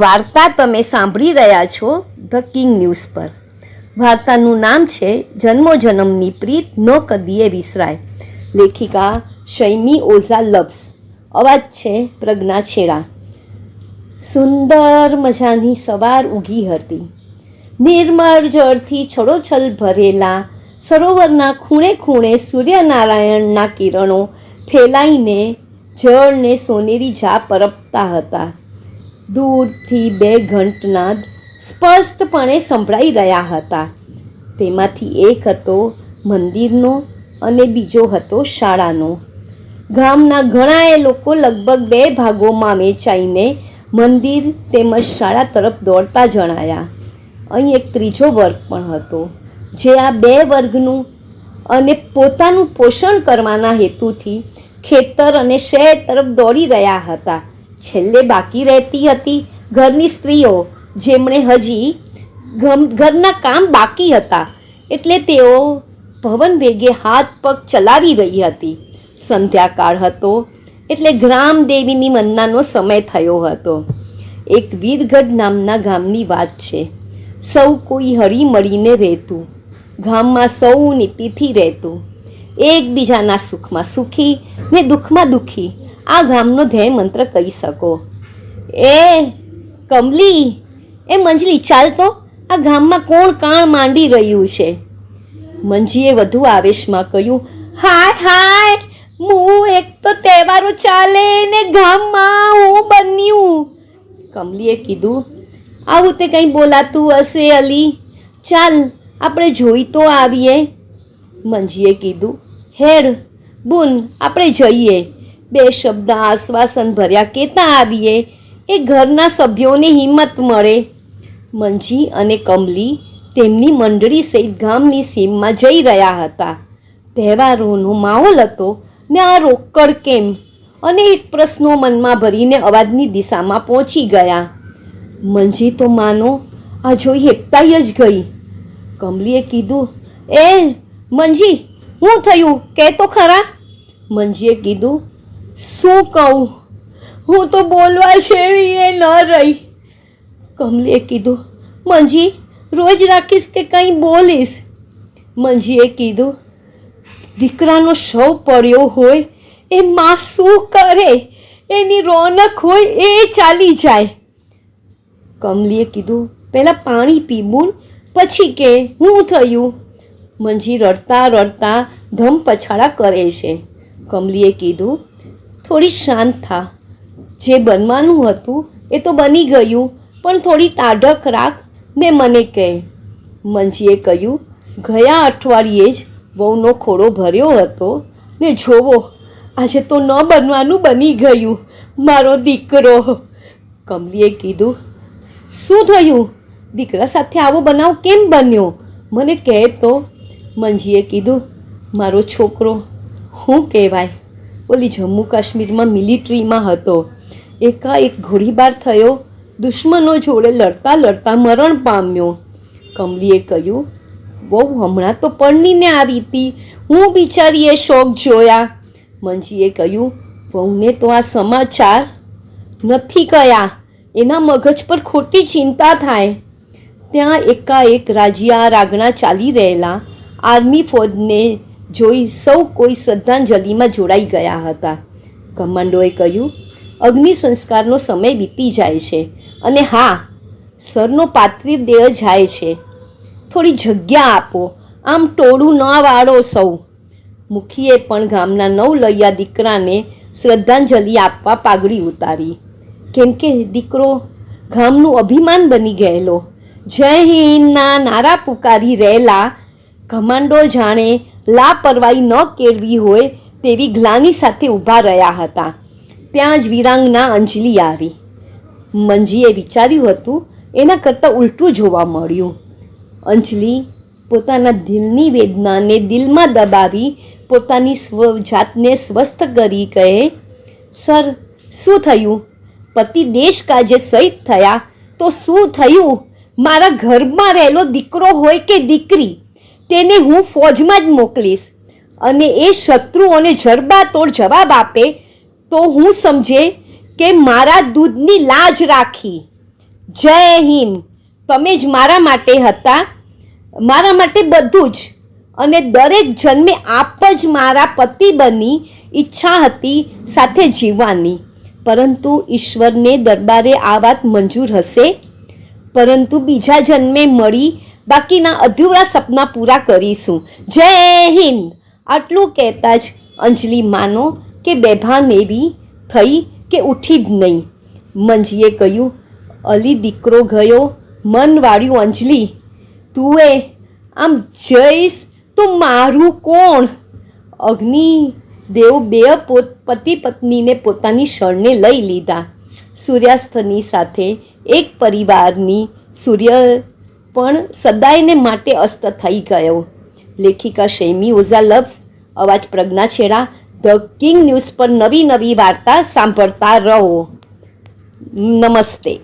વાર્તા તમે સાંભળી રહ્યા છો ધ કિંગ ન્યૂઝ પર. વાર્તાનું નામ છે જન્મો જન્મની પ્રીત ન કદીએ વિસરાય. લેખિકા શૈમી ઓઝા લબ્સ. અવાજ છે પ્રજ્ઞા છેડા. સુંદર મજાની સવાર ઉગી હતી. નિર્મળ જળથી છડોછલ ભરેલા સરોવરના ખૂણે ખૂણે સૂર્યનારાયણના કિરણો ફેલાઈને જળને સોનેરી જા પરપતા હતા. દૂરથી બે ઘંટનાદ સ્પષ્ટપણે સંભળાઈ રહ્યા હતા. તેમાંથી એક હતો મંદિરનો અને બીજો હતો શાળાનો. ગામના ઘણાએ લોકો લગભગ બે ભાગોમાં વેચાઈને મંદિર તેમજ શાળા તરફ દોડતા જણાયા. અહીં એક ત્રીજો વર્ગ પણ હતો, જે આ બે વર્ગનું અને પોતાનું પોષણ કરવાના હેતુથી ખેતર અને શહેર તરફ દોડી રહ્યા હતા. છેલ્લે બાકી રહેતી હતી ઘરની સ્ત્રીઓ, જેમણે હજી ઘરના કામ બાકી હતા. એટલે તેઓ ભવન ભેગે હાથ પગ ચલાવી રહી હતી. સંધ્યાકાળ હતો એટલે ગ્રામ દેવીની મન્નાનો સમય થયો હતો. એક વીરગઢ નામના ગામની વાત છે. સૌ કોઈ હળી મળીને રહેતું. ગામમાં સૌ નીતિથી રહેતું. એકબીજાના સુખમાં સુખી ને દુઃખમાં દુઃખી. આ ગામનો ધ્યેય મંત્ર કહી શકો. એ કમલી, એ મંજલી, ચાલ તો, આ ગામમાં કોણ કાણ માંડી રહ્યું છે? મંજીએ વધુ આવેશમાં કહ્યું, હાય હાય હું એક તો તહેવારો ચાલે ને ગામમાં હું બન્યું. કમલીએ કીધું, આવું તે કંઈ બોલાતું હશે અલી? ચાલ, આપણે જોઈ તો આવીએ. મંજીએ કીધું, હેર, બુન, આપણે જઈએ. બે શબ્દ આશ્વાસન ભર્યા કેતા આવીએ. એ ઘરના સભ્યોને હિંમત મળે. મંજી અને કમલી તેમની મંડળી સહિત ગામની સીમમાં જઈ રહ્યા હતા. તહેવારોનો માહોલ હતો ને આ રોકડ કેમ? અને એક પ્રશ્નો મનમાં ભરીને અવાજની દિશામાં પહોંચી ગયા. મંજી તો માનો, આ જોઈ હેપતાઈ જ ગઈ. કમલીએ કીધું, એ, મંજી શું થયું? કે તો ખરા? મંજીએ કીધું શું કહું? હું તો બોલવા જેવી એ ન રહી. કમલીએ કીધું, મંજી, રોજ રાખીશ કે કંઈ બોલીશ? મંજીએ કીધું, દીકરાનો શવ પડ્યો હોય એ માં શું કરે? એની રોનક હોય એ ચાલી જાય. કમલીએ કીધું, પહેલાં પાણી પીવું પછી કે હું થયું? મંજી રડતા રડતા ધમ પછાડા કરે છે. કમલીએ કીધું થોડી શાંત થા. જે બનવાનું હતું એ તો બની ગયું, પણ થોડી તાઢક રાખ ને મને કહે. મંજીએ કહ્યું, ગયા અઠવાડિયે જ વહુનો ખોડો ભર્યો હતો. ને જોવો, આજે તો ન બનવાનું બની ગયું, મારો દીકરો. કમલીએ કીધું, શું થયું? દીકરા સાથે આવો બનાવ કેમ બન્યો? મને કહે તો. મંજીએ કીધું, મારો છોકરો શું કહેવાય ઓલી જમ્મુ કાશ્મીરમાં મિલિટરીમાં હતો. એકાએક ગોળીબાર થયો. દુશ્મનો જોડે લડતા લડતા મરણ પામ્યો. કમલીએ કહ્યું બહુ હમણાં તો પરણીને આવી હતી. હું બિચારીએ શોખ જોયા. મંજીએ કહ્યું, વહુને તો આ સમાચાર નથી કયા એના મગજ પર ખોટી ચિંતા થાય. ત્યાં એકાએક રાજ્યા રાગણા ચાલી રહેલા આર્મી ફોજને જોઈ સૌ કોઈ શ્રદ્ધાંજલિમાં જોડાઈ ગયા હતા. કમાન્ડોએ કહ્યું, અગ્નિ સંસ્કારનો સમય વીતી જાય છે અને હા, સરનો પાર્થિવ દેહ જાય છે. થોડી જગ્યા આપો, આમ ટોળું ન વાળો સૌ. મુખીએ પણ ગામના નવલૈયા દીકરાને શ્રદ્ધાંજલિ આપવા પાઘડી ઉતારી. કેમ કે, દીકરો, ગામનું અભિમાન બની ગયેલો. જય હિન્દના નારા પુકારી રહેલા. કમાન્ડો જાણે લાપરવાહી ન કેળવી હોય તેવી ગ્લાની સાથે ઊભા રહ્યા હતા. ત્યાં જ વિરાંગના અંજલિ આવી. મંજીએ વિચાર્યું હતું, એના કરતાં ઉલટું જોવા મળ્યું. અંજલિ પોતાના દિલની વેદનાને દિલમાં દબાવી પોતાની સ્વ જાતને સ્વસ્થ કરી કહે, સર, શું થયું? પતિ દેશ કાજે શહીદ થયા? તો શું થયું? મારા ઘરમાં રહેલો દીકરો હોય કે દીકરી? તેને હું ફોજમાં જ મોકલીશ અને એ શત્રુઓને જડબાતોડ જવાબ આપે તો હું સમજે કે મારા દૂધની લાજ રાખી. જય હિન્દ. તમે જ મારા માટે હતા. મારા માટે બધું જ. અને દરેક જન્મે આપ જ મારા પતિ બની, ઈચ્છા હતી સાથે જીવવાની. પરંતુ ઈશ્વરને દરબારે આ વાત મંજૂર હશે? પરંતુ બીજા જન્મે મળી બાકીના અધૂરા સપના પૂરા કરીશું. જય હિન્દ. આટલું કહેતા જ અંજલિ માનો કે બેભાન એવી થઈ કે ઉઠી જ નહીં. મંજીએ કહ્યું, અલી દીકરો ગયો, મન વાળ્યું અંજલિ. તું એ આમ જઈશ તો મારું કોણ? અગ્નિ દેવ બે પોત, પતિ પત્નીને પોતાની શરણે લઈ લીધા. સૂર્યાસ્તની સાથે એક પરિવારની સૂર્ય પણ સદાયને માટે અસ્ત થઈ ગયો. લેખિકા શૈમી ઓઝા લવ્સ, અવાજ પ્રજ્ઞા છેડા, ધ કિંગ ન્યૂઝ પર નવી નવી વાર્તા સાંભળતા રહો. નમસ્તે.